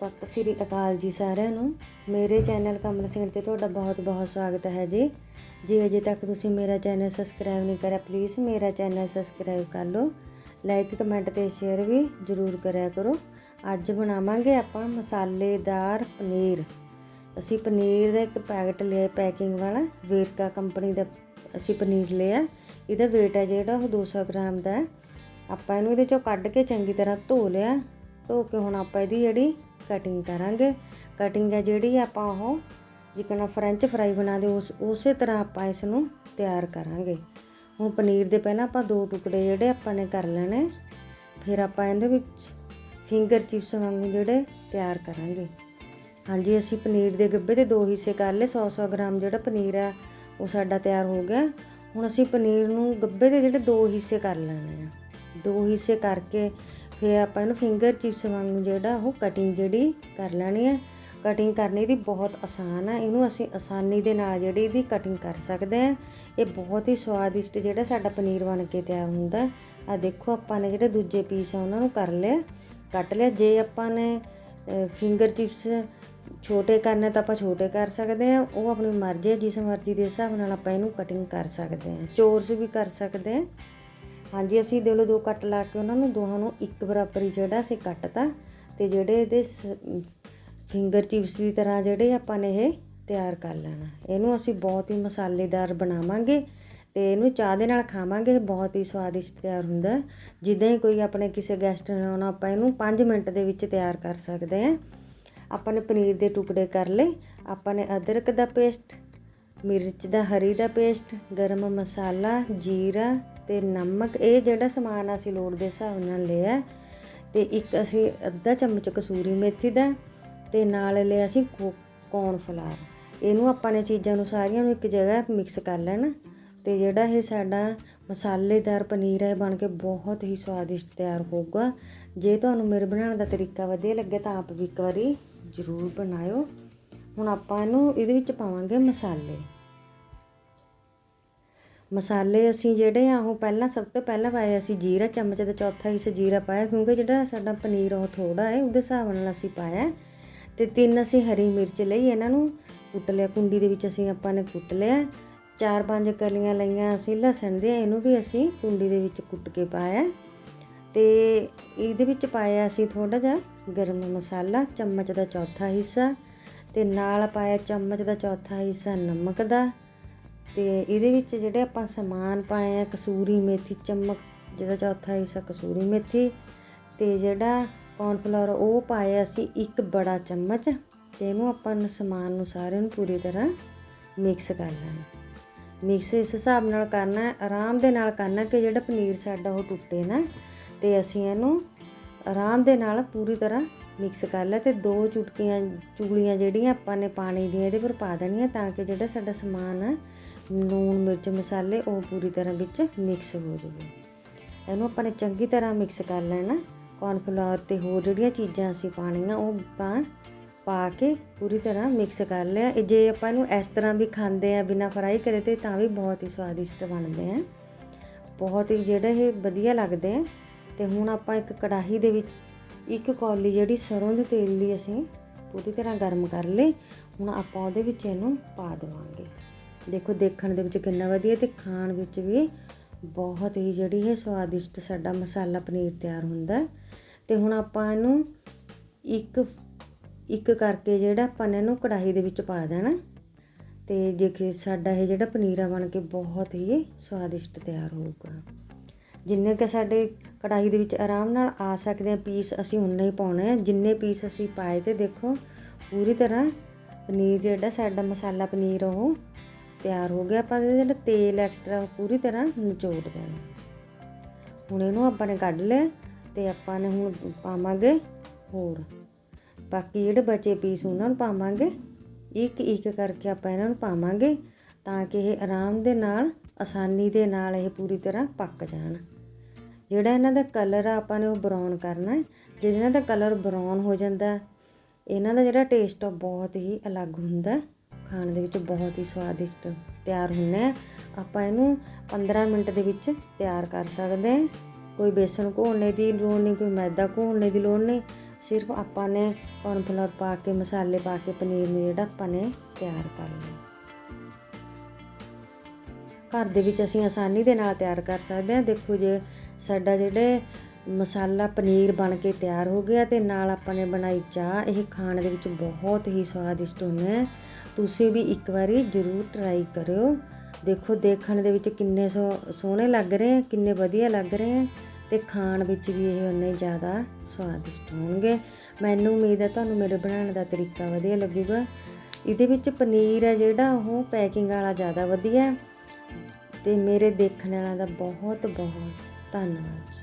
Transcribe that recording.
ਸਤਿ ਸ੍ਰੀ ਅਕਾਲ ਜੀ ਸਾਰਿਆਂ ਨੂੰ। ਮੇਰੇ ਚੈਨਲ ਕਮਲ ਸਿੰਘ ਤੇ ਤੁਹਾਡਾ ਬਹੁਤ-ਬਹੁਤ ਸਵਾਗਤ ਹੈ ਜੀ। ਜੇ ਅਜੇ ਤੱਕ ਤੁਸੀਂ ਮੇਰਾ ਚੈਨਲ ਸਬਸਕ੍ਰਾਈਬ ਨਹੀਂ ਕਰਿਆ ਪਲੀਜ਼ ਮੇਰਾ ਚੈਨਲ ਸਬਸਕ੍ਰਾਈਬ ਕਰ ਲਓ। ਲਾਈਕ ਕਮੈਂਟ ਤੇ ਸ਼ੇਅਰ ਵੀ ਜ਼ਰੂਰ ਕਰਿਆ ਕਰੋ। ਅੱਜ ਬਣਾਵਾਂਗੇ ਆਪਾਂ ਮਸਾਲੇਦਾਰ ਪਨੀਰ। ਅਸੀਂ ਪਨੀਰ ਦਾ ਇੱਕ ਪੈਕਟ ਲਿਆ ਪੈਕਿੰਗ ਵਾਲਾ। ਵੇਰਕਾ ਕੰਪਨੀ ਦਾ ਅਸੀਂ ਪਨੀਰ ਲਿਆ। ਇਹਦਾ weight ਹੈ ਜਿਹੜਾ ਉਹ 200 ਗ੍ਰਾਮ ਦਾ ਹੈ। ਆਪਾਂ ਇਹਨੂੰ ਇਹਦੇ ਚੋਂ ਕੱਢ ਕੇ ਚੰਗੀ ਤਰ੍ਹਾਂ ਧੋ ਲਿਆ। ਧੋ ਕੇ ਹੁਣ ਆਪਾਂ ਇਹਦੀ ਜਿਹੜੀ ਕਟਿੰਗ ਕਰਾਂਗੇ। ਕਟਿੰਗ ਹੈ ਜਿਹੜੀ ਆਪਾਂ ਉਹ ਜਿਕਣਾ ਫ੍ਰੈਂਚ ਫਰਾਈ ਬਣਾਦੇ ਉਸ, ਉਸੇ ਤਰ੍ਹਾਂ ਆਪਾਂ ਇਸ ਨੂੰ ਤਿਆਰ ਕਰਾਂਗੇ। ਹੁਣ ਪਨੀਰ ਦੇ ਪਹਿਲਾਂ ਆਪਾਂ ਦੋ ਟੁਕੜੇ ਜਿਹੜੇ ਆਪਾਂ ਨੇ ਕਰ ਲੈਣੇ, ਫਿਰ ਆਪਾਂ ਇਹਦੇ ਵਿੱਚ ਫਿੰਗਰ ਚਿਪਸ ਵਾਂਗੂ ਜਿਹੜੇ ਤਿਆਰ ਕਰਾਂਗੇ। ਹਾਂਜੀ, ਅਸੀਂ ਪਨੀਰ ਦੇ ਗੱਬੇ ਦੇ ਦੋ ਹਿੱਸੇ ਕਰ ਲਏ 100-100 ਗ੍ਰਾਮ ਜਿਹੜਾ ਪਨੀਰ ਆ ਉਹ ਸਾਡਾ ਤਿਆਰ ਹੋ ਗਿਆ। ਹੁਣ ਅਸੀਂ ਪਨੀਰ ਨੂੰ ਗੱਬੇ ਦੇ ਜਿਹੜੇ ਦੋ ਹਿੱਸੇ ਕਰ ਲੈਣੇ ਆ। ਦੋ ਹਿੱਸੇ ਕਰਕੇ ਫਿਰ ਆਪਾਂ ਇਹਨੂੰ ਫਿੰਗਰ ਚਿਪਸ ਵਾਂਗੂ ਜਿਹੜਾ ਉਹ ਕਟਿੰਗ ਜਿਹੜੀ ਕਰ ਲੈਣੀ ਹੈ। ਕਟਿੰਗ ਕਰਨੀ ਦੀ ਬਹੁਤ ਆਸਾਨ ਆ। ਇਹਨੂੰ ਅਸੀਂ ਆਸਾਨੀ ਦੇ ਨਾਲ ਜਿਹੜੀ ਇਹਦੀ ਕਟਿੰਗ ਕਰ ਸਕਦੇ ਹਾਂ। ਇਹ ਬਹੁਤ ਹੀ ਸਵਾਦਿਸ਼ਟ ਜਿਹੜਾ ਸਾਡਾ ਪਨੀਰ ਬਣ ਕੇ ਤਿਆਰ ਹੁੰਦਾ ਆ ਦੇਖੋ, ਆਪਾਂ ਨੇ ਜਿਹੜੇ ਦੂਜੇ ਪੀਸ ਆ, ਉਹਨਾਂ ਨੂੰ ਕਰ ਲਿਆ। ਕੱਟ ਲਿਆ। ਜੇ ਆਪਾਂ ਨੇ ਫਿੰਗਰ ਚਿਪਸ ਛੋਟੇ ਕਰਨੇ ਤਾਂ ਆਪਾਂ ਛੋਟੇ ਕਰ ਸਕਦੇ ਆ ਉਹ ਆਪਣੀ ਮਰਜ਼ੀ ਹੈ। ਜਿਸ ਮਰਜ਼ੀ ਦੇ ਹਿਸਾਬ ਨਾਲ ਆਪਾਂ ਇਹਨੂੰ ਕਟਿੰਗ ਕਰ ਸਕਦੇ ਆ ਚੋਰਸ ਵੀ ਕਰ ਸਕਦੇ ਆ ਹਾਂਜੀ, ਅਸੀਂ ਦੇ ਲੋ ਦੋ ਕੱਟ ਲਾ ਕੇ ਉਹਨਾਂ ਨੂੰ, ਦੋਹਾਂ ਨੂੰ ਇੱਕ ਬਰਾਬਰ ਹੀ ਜਿਹੜਾ ਅਸੀਂ ਕੱਟਤਾ। ਤੇ ਜਿਹੜੇ ਇਹਦੇ ਫਿੰਗਰ ਚਿਪਸ ਦੀ ਤਰ੍ਹਾਂ ਜਿਹੜੇ ਆਪਾਂ ਨੇ ਇਹ ਤਿਆਰ ਕਰ ਲੈਣਾ। ਇਹਨੂੰ ਅਸੀਂ ਬਹੁਤ ਹੀ ਮਸਾਲੇਦਾਰ ਬਣਾਵਾਂਗੇ ਤੇ ਇਹਨੂੰ ਚਾਹ ਦੇ ਨਾਲ ਖਾਵਾਂਗੇ ਬਹੁਤ ਹੀ ਸਵਾਦਿਸ਼ਟ ਤਿਆਰ ਹੁੰਦਾ। ਜਿੱਦਾਂ ਹੀ ਕੋਈ ਆਪਣੇ ਕਿਸੇ ਗੈਸਟ ਨੇ ਆਉਣਾ, ਆਪਾਂ ਇਹਨੂੰ 5 ਮਿੰਟ ਦੇ ਵਿੱਚ ਤਿਆਰ ਕਰ ਸਕਦੇ ਹਾਂ। ਆਪਾਂ ਨੇ ਪਨੀਰ ਦੇ ਟੁਕੜੇ ਕਰ ਲਏ। ਆਪਾਂ ਨੇ ਅਦਰਕ ਦਾ ਪੇਸਟ, ਮਿਰਚ ਦਾ ਹਰੀ ਦਾ ਪੇਸਟ, ਗਰਮ ਮਸਾਲਾ, ਜੀਰਾ ਤੇ ਨਮਕ, ਇਹ ਜਿਹੜਾ ਸਮਾਨ ਅਸੀਂ ਲੋੜ ਦੇ ਹਿਸਾਬ ਨਾਲ ਲਿਆ, ਤੇ ਇੱਕ ਅਸੀਂ ਅੱਧਾ ਚਮਚ ਕਸੂਰੀ ਮੇਥੀ ਦਾ, ਤੇ ਨਾਲ ਲਿਆ ਅਸੀਂ ਕੌਰਨ ਫਲਾਰ ਇਹਨੂੰ ਆਪਾਂ ਨੇ ਚੀਜ਼ਾਂ ਨੂੰ ਸਾਰੀਆਂ ਨੂੰ ਇੱਕ ਜਗ੍ਹਾ ਮਿਕਸ ਕਰ ਲੈਣਾ, ਤੇ ਜਿਹੜਾ ਇਹ ਸਾਡਾ ਮਸਾਲੇਦਾਰ ਪਨੀਰ ਹੈ ਬਣ ਕੇ ਬਹੁਤ ਹੀ ਸਵਾਦਿਸ਼ਟ ਤਿਆਰ ਹੋਊਗਾ। ਜੇ ਤੁਹਾਨੂੰ ਮੇਰੇ ਬਣਾਉਣ ਦਾ ਤਰੀਕਾ ਵਧੀਆ ਲੱਗੇ ਤਾਂ ਆਪ ਵੀ ਇੱਕ ਵਾਰੀ ਜ਼ਰੂਰ ਬਣਾਇਓ। ਹੁਣ ਆਪਾਂ ਇਹਨੂੰ, ਇਹਦੇ ਵਿੱਚ ਪਾਵਾਂਗੇ ਮਸਾਲੇ। ਮਸਾਲੇ ਅਸੀਂ ਜਿਹੜੇ ਆ, ਉਹ ਪਹਿਲਾਂ ਸਭ ਤੋਂ ਪਹਿਲਾਂ ਪਾਏ ਅਸੀਂ ਜੀਰਾ, ਚਮਚ ਦਾ ਚੌਥਾ ਹਿੱਸਾ ਜੀਰਾ ਪਾਇਆ, ਕਿਉਂਕਿ ਜਿਹੜਾ ਸਾਡਾ ਪਨੀਰ ਉਹ ਥੋੜਾ ਹੈ, ਉਹਦੇ ਹਿਸਾਬ ਨਾਲ ਅਸੀਂ ਪਾਇਆ। ਤੇ ਤਿੰਨ ਅਸੀਂ ਹਰੀ ਮਿਰਚ ਲਈ, ਇਹਨਾਂ ਨੂੰ ਕੁੱਟ ਲਿਆ, ਕੁੰਡੀ ਦੇ ਵਿੱਚ ਅਸੀਂ ਆਪਾਂ ਨੇ ਕੁੱਟ ਲਿਆ। ਚਾਰ ਪੰਜ ਕਲੀਆਂ ਲਈਆਂ ਅਸੀਂ ਲਸਣ ਦੇ ਇਹਨੂੰ ਵੀ ਅਸੀਂ ਕੁੰਡੀ ਦੇ ਵਿੱਚ ਕੁੱਟ ਕੇ ਪਾਇਆ। ਤੇ ਇਹਦੇ ਵਿੱਚ ਪਾਇਆ ਅਸੀਂ ਥੋੜਾ ਜਿਹਾ ਗਰਮ ਮਸਾਲਾ, ਚਮਚ ਦਾ ਚੌਥਾ ਹਿੱਸਾ। ਤੇ ਨਾਲ ਪਾਇਆ ਚਮਚ ਦਾ ਚੌਥਾ ਹਿੱਸਾ ਨਮਕ ਦਾ। ਤੇ ਇਹਦੇ ਵਿੱਚ ਜਿਹੜੇ ਆਪਾਂ ਸਮਾਨ ਪਾਏ ਆ, ਕਸੂਰੀ ਮੇਥੀ, ਚਮਕ ਜਿਹਦਾ ਚੌਥਾ ਹਿੱਸਾ ਕਸੂਰੀ ਮੇਥੀ ਤੇ ਜਿਹੜਾ ਕੌਰਨਫਲਾਵਰ ਉਹ ਪਾਇਆ ਅਸੀਂ ਇੱਕ ਬੜਾ ਚਮਚ ਤੇ ਇਹਨੂੰ ਆਪਾਂ ਸਮਾਨ ਨੂੰ ਸਾਰੇ ਨੂੰ ਪੂਰੀ ਤਰ੍ਹਾਂ ਮਿਕਸ ਕਰ ਲੈਣਾ। ਮਿਕਸ ਇਸ ਹਿਸਾਬ ਨਾਲ ਕਰਨਾ, ਆਰਾਮ ਦੇ ਨਾਲ ਕਰਨਾ ਕਿ ਜਿਹੜਾ ਪਨੀਰ ਸਾਡਾ ਉਹ ਟੁੱਟੇ ਨਾ ਤੇ ਅਸੀਂ ਇਹਨੂੰ ਆਰਾਮ ਦੇ ਨਾਲ ਪੂਰੀ ਤਰ੍ਹਾਂ ਮਿਕਸ ਕਰ ਲਿਆ ਤੇ ਦੋ ਚੁਟਕੀਆਂ ਚੁਗਲੀਆਂ ਜਿਹੜੀਆਂ ਆਪਾਂ ਨੇ ਪਾਣੀ ਦੀਆਂ ਇਹਦੇ ਪਰ ਪਾ ਦੇਣੀਆਂ ਤਾਂ ਕਿ ਜਿਹੜਾ ਸਾਡਾ ਸਮਾਨ ਲੂਣ, ਮਿਰਚ, ਮਸਾਲੇ ਉਹ ਪੂਰੀ ਤਰ੍ਹਾਂ ਵਿੱਚ ਮਿਕਸ ਹੋ ਜਾਵੇ। ਇਹਨੂੰ ਆਪਾਂ ਨੇ ਚੰਗੀ ਤਰ੍ਹਾਂ ਮਿਕਸ ਕਰ ਲੈਣਾ। ਕੌਰਨਫਲਾਵਰ ਤੇ ਹੋਰ ਜਿਹੜੀਆਂ ਚੀਜ਼ਾਂ ਅਸੀਂ ਪਾਣੀਆਂ ਉਹ ਆਪਾਂ ਪਾ ਕੇ ਪੂਰੀ ਤਰ੍ਹਾਂ ਮਿਕਸ ਕਰ ਲਿਆ। ਜੇ ਆਪਾਂ ਇਹਨੂੰ ਇਸ ਤਰ੍ਹਾਂ ਵੀ ਖਾਂਦੇ ਆ, ਬਿਨਾ ਫਰਾਈ ਕਰੇ ਤੇ ਤਾਂ ਵੀ ਬਹੁਤ ਹੀ ਸਵਾਦਿਸ਼ਟ ਬਣਦੇ ਆ। ਬਹੁਤ ਹੀ ਜਿਹੜੇ ਇਹ ਵਧੀਆ ਲੱਗਦੇ ਆ। ਤੇ ਹੁਣ ਆਪਾਂ ਇੱਕ ਕੜਾਹੀ ਦੇ ਵਿੱਚ ਇੱਕ ਕੌਲੀ ਜਿਹੜੀ ਸਰੋਂ ਦੇ ਤੇਲ ਦੀ ਅਸੀਂ ਪੂਰੀ ਤਰ੍ਹਾਂ ਗਰਮ ਕਰ ਲਈ। ਹੁਣ ਆਪਾਂ ਉਹਦੇ ਵਿੱਚ ਇਹਨੂੰ ਪਾ ਦੇਵਾਂਗੇ। ਦੇਖੋ, ਦੇਖਣ ਦੇ ਵਿੱਚ ਕਿੰਨਾ ਵਧੀਆ ਤੇ ਖਾਣ ਵਿੱਚ ਵੀ ਬਹੁਤ ਹੀ ਜਿਹੜੀ ਹੈ ਸਵਾਦਿਸ਼ਟ ਸਾਡਾ ਮਸਾਲਾ ਪਨੀਰ ਤਿਆਰ ਹੁੰਦਾ ਤੇ ਹੁਣ ਆਪਾਂ ਇਹਨੂੰ ਇੱਕ ਇੱਕ ਕਰਕੇ ਜਿਹੜਾ ਆਪਾਂ ਨੇ ਇਹਨੂੰ ਕੜਾਹੀ ਦੇ ਵਿੱਚ ਪਾ ਦੇਣਾ। ਤੇ ਜੇ ਕਿ ਸਾਡਾ ਇਹ ਜਿਹੜਾ ਪਨੀਰ ਆ, ਬਣ ਕੇ ਬਹੁਤ ਹੀ ਸਵਾਦਿਸ਼ਟ ਤਿਆਰ ਹੋਊਗਾ। ਜਿੰਨੇ ਕਿ ਸਾਡੇ ਕੜਾਹੀ ਦੇ ਵਿੱਚ ਆਰਾਮ ਨਾਲ ਆ ਸਕਦੇ ਆ ਪੀਸ ਅਸੀਂ ਉਨਾ ਹੀ ਪਾਉਣਾ ਆ। ਜਿੰਨੇ ਪੀਸ ਅਸੀਂ ਪਾਏ ਤੇ ਦੇਖੋ, ਪੂਰੀ ਤਰ੍ਹਾਂ ਪਨੀਰ ਜਿਹੜਾ ਸਾਡਾ ਮਸਾਲਾ ਪਨੀਰ ਉਹ ਤਿਆਰ ਹੋ ਗਿਆ, ਆਪਾਂ ਜਿਹੜਾ ਤੇਲ ਐਕਸਟਰਾ ਪੂਰੀ ਤਰ੍ਹਾਂ ਨਿਚੋੜ ਦੇਣਾ। ਹੁਣ ਇਹਨੂੰ ਆਪਾਂ ਨੇ ਕੱਢ ਲਿਆ ਤੇ ਆਪਾਂ ਨੇ ਹੁਣ ਪਾਵਾਂਗੇ ਹੋਰ। ਬਾਕੀ ਜਿਹੜੇ ਬਚੇ ਪੀਸ ਉਹਨਾਂ ਨੂੰ ਪਾਵਾਂਗੇ। ਇੱਕ ਇੱਕ ਕਰਕੇ ਆਪਾਂ ਇਹਨਾਂ ਨੂੰ ਪਾਵਾਂਗੇ ਤਾਂ ਕਿ ਇਹ ਆਰਾਮ ਦੇ ਨਾਲ, ਆਸਾਨੀ ਦੇ ਨਾਲ ਇਹ ਪੂਰੀ ਤਰ੍ਹਾਂ ਪੱਕ ਜਾਣ। ਜਿਹੜਾ ਇਹਨਾਂ ਦਾ ਕਲਰ ਆ, ਆਪਾਂ ਨੇ ਉਹ ਬਰਾਊਨ ਕਰਨਾ ਹੈ। ਜੇ ਇਹਨਾਂ ਦਾ ਕਲਰ ਬਰਾਊਨ ਹੋ ਜਾਂਦਾ, ਇਹਨਾਂ ਦਾ ਜਿਹੜਾ ਟੇਸਟ ਆ ਬਹੁਤ ਹੀ ਅਲੱਗ ਹੁੰਦਾ। ਖਾਣ ਦੇ ਵਿੱਚ ਬਹੁਤ ਹੀ ਸਵਾਦਿਸ਼ਟ ਤਿਆਰ ਹੁੰਨੇ ਆ। ਆਪਾਂ ਇਹਨੂੰ 15 ਮਿੰਟ ਦੇ ਵਿੱਚ ਤਿਆਰ ਕਰ ਸਕਦੇ ਹਾਂ ਕੋਈ ਬੇਸਣ ਘੋਲਣੇ ਦੀ ਲੋੜ ਨਹੀਂ, ਕੋਈ ਮੈਦਾ ਘੋਲਣੇ ਦੀ ਲੋੜ ਨਹੀਂ। ਸਿਰਫ ਆਪਾਂ ਨੇ ਕੌਰਨਫਲੋਰ ਪਾ ਕੇ, ਮਸਾਲੇ ਪਾ ਕੇ, ਪਨੀਰ ਨੂੰ ਜਿਹੜਾ ਆਪਾਂ ਨੇ ਤਿਆਰ ਕਰ ਲਿਆ ਘਰ ਦੇ ਵਿੱਚ ਅਸੀਂ ਆਸਾਨੀ ਦੇ ਨਾਲ ਤਿਆਰ ਕਰ ਸਕਦੇ ਹਾਂ ਦੇਖੋ ਜੇ ਸਾਡਾ ਜਿਹੜੇ ਮਸਾਲਾ ਪਨੀਰ ਬਣ ਕੇ ਤਿਆਰ ਹੋ ਗਿਆ ਤੇ ਨਾਲ ਆਪਾਂ ਨੇ ਬਣਾਈ ਚਾਹ। ਇਹ ਖਾਣ ਦੇ ਵਿੱਚ ਬਹੁਤ ਹੀ ਸਵਾਦਿਸ਼ਟ ਹੁੰਦੇ ਹੈ ਤੁਸੀਂ ਵੀ ਇੱਕ ਵਾਰੀ ਜ਼ਰੂਰ ਟਰਾਈ ਕਰਿਓ। ਦੇਖੋ, ਦੇਖਣ ਦੇ ਵਿੱਚ ਕਿੰਨੇ ਸੋ- ਸੋਹਣੇ ਲੱਗ ਰਹੇ ਹੈ ਕਿੰਨੇ ਵਧੀਆ ਲੱਗ ਰਹੇ ਹੈ ਤੇ ਖਾਣ ਵਿੱਚ ਵੀ ਇਹ ਉਨੇ ਜ਼ਿਆਦਾ ਸਵਾਦਿਸ਼ਟ ਹੋਣਗੇ। ਮੈਨੂੰ ਉਮੀਦ ਹੈ ਤੁਹਾਨੂੰ ਮੇਰੇ ਬਣਾਉਣ ਦਾ ਤਰੀਕਾ ਵਧੀਆ ਲੱਗੂਗਾ। ਇਹਦੇ ਵਿੱਚ ਪਨੀਰ ਹੈ ਜਿਹੜਾ, ਉਹ ਪੈਕਿੰਗ ਵਾਲਾ ਜ਼ਿਆਦਾ ਵਧੀਆ। ਹੈ ਤੇ ਮੇਰੇ ਦੇਖਣ ਵਾਲਾ ਦਾ ਬਹੁਤ ਬਹੁਤ ਧੰਨਵਾਦ।